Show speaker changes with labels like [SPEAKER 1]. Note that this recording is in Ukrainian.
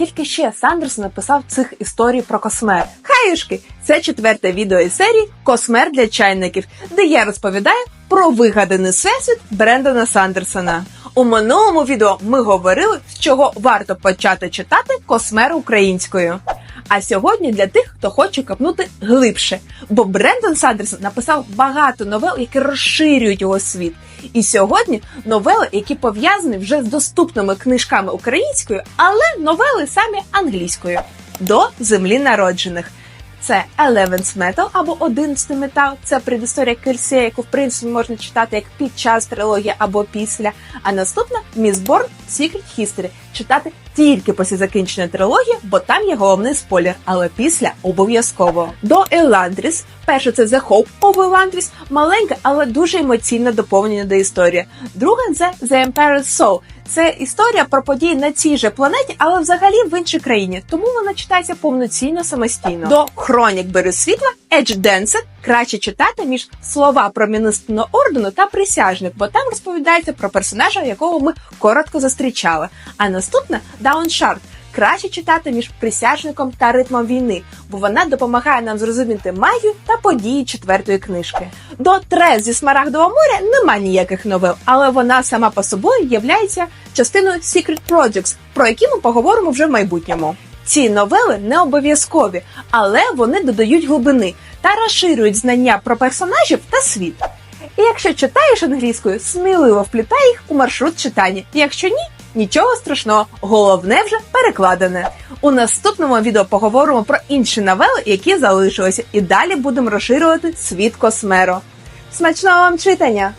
[SPEAKER 1] скільки ще Сандерс написав цих історій про космер? Хаюшки! Це четверте відео із серії Космер для чайників, де я розповідаю про вигаданий всесвіт Брендона Сандерсона. У минулому відео ми говорили, з чого варто почати читати космер українською. А сьогодні для тих, хто хоче копнути глибше, бо Брендон Сандерсон написав багато новел, які розширюють його світ. І сьогодні новели, які пов'язані вже з доступними книжками українською, але новели самі англійською до землі народжених. Це Eleventh Metal або 11 метал. Це предісторія Кельсія, яку в принципі можна читати як під час трилогії або після. А наступна Miss Born Secret History. Читати тільки після закінчення трилогії, бо там є головний спойлер, але після обов'язково. До Еландріс. Перше це The Hope of Elantris, маленька, але дуже емоційно доповнення до історії. Друге це The Emperor's Soul. Це історія про події на цій же планеті, але взагалі в іншій країні. Тому вона читається повноцінно самостійно. До Хронік Бери світла Edge Dancer краще читати між слова про міністного ордену та присяжник, бо там розповідається про персонажа, якого ми коротко зустрічали. А наступна Дауншард. Краще читати між присяжником та ритмом війни, бо вона допомагає нам зрозуміти магію та події четвертої книжки. До Трес зі Смарагдового моря нема ніяких новел, але вона сама по собою являється частиною Secret Projects, про які ми поговоримо вже в майбутньому. Ці новели не обов'язкові, але вони додають глибини та розширюють знання про персонажів та світ. І якщо читаєш англійською, сміливо вплітай їх у маршрут читання. Якщо ні, нічого страшного, головне вже перекладене. У наступному відео поговоримо про інші новели, які залишилися, і далі будемо розширювати світ Космеро. Смачного вам читання!